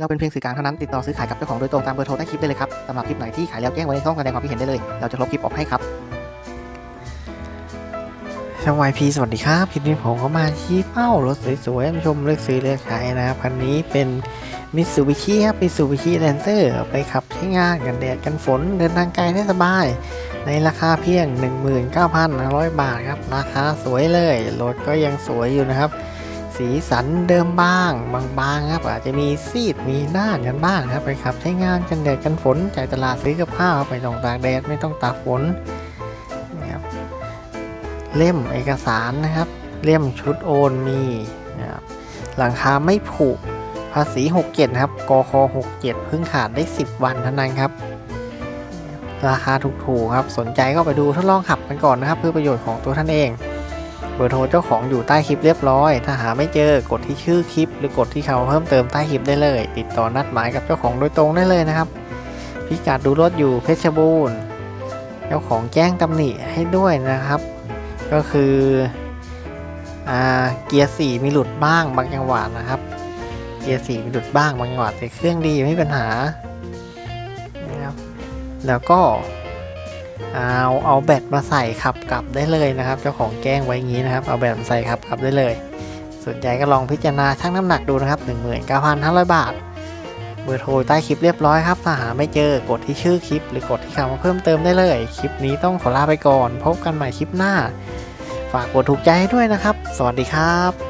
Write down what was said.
เราเป็นเพียงสื่อกลางเท่านั้นติดต่อซื้อขายกับเจ้าของโดยตรงตามเบอร์โทรใต้คลิปได้เลยครับสำหรับคลิปไหนที่ขายแล้วแจ้งไว้ในช่องแสดงความคิดเห็นได้เลย เราจะลบคลิปออกให้ครับช่องวายพีสวัสดีครับคลิปนี้ผมก็มาชี้เป้ารถสวยๆมาชมเลือกซื้อเลือกใช้นะครับคันนี้เป็นมิตซูบิชิครับมิตซูบิชิแลนเซอร์ไปขับใช้งานกันแดดกันฝนเดินทางไกลได้สบาย ในราคาเพียง 19,500 บาทครับ ราคาสวยเลยรถก็ยังสวยอยู่นะครับ สีสันเดิมบ้าง บางๆครับ อาจจะมีซีดมีด้ากันบ้างครับไปขับ ใช้งานกันแดดกันฝนจ่ายตลาดซื้อกับข้าวไปต้องตากแดดไม่ต้องตากฝนนะครับเล่มเอกสารนะครับ เล่มชุดโอนมีนะครับหลังคาไม่ผุภาษี 67 นะครับกค67 เพิ่งขาดได้ 10 วันเท่านั้นครับราคาถูกๆครับ สนใจก็ไปดูทดลองขับกันก่อนนะครับ เพื่อประโยชน์ของตัวท่านเอง เบอร์โทรเจ้าของอยู่ใต้คลิปเรียบร้อย ถ้าหาไม่เจอกดที่ชื่อคลิป หรือกดที่คำเพิ่มเติมใต้คลิปได้เลย ติดต่อนัดหมายกับเจ้าของโดยตรงได้เลยนะครับ พิกัดดูรถอยู่เพชรบูรณ์ เจ้าของแจ้งตำหนิให้ด้วยนะครับ ก็คืออเกียร์สี่มีหลุดบ้างบางจังหวะนะครับ เกียร์สี่มีหลุดบ้างบางจังหวะแต่เครื่องดีไม่มีปัญหานะครับแล้วก็ เอาเอาแบตมาใส่ขับกลับได้เลยนะครับ เจ้าของแจ้งไว้ย่างนี้นะครับ เอาแบตมาใส่ขับกลับได้เลย สนใจก็ลองพิจารณาชั่งน้ำหนักดูนะครับ 19,500 บาท เบอร์โทรใต้คลิปเรียบร้อยครับ ถ้าหาไม่เจอกดที่ชื่อคลิป หรือกดที่คำว่าเพิ่มเติมได้เลย คลิปนี้ต้องขอลาไปก่อน พบกันใหม่คลิปหน้า ฝากกดถูกใจให้ด้วยนะครับ สวัสดีครับ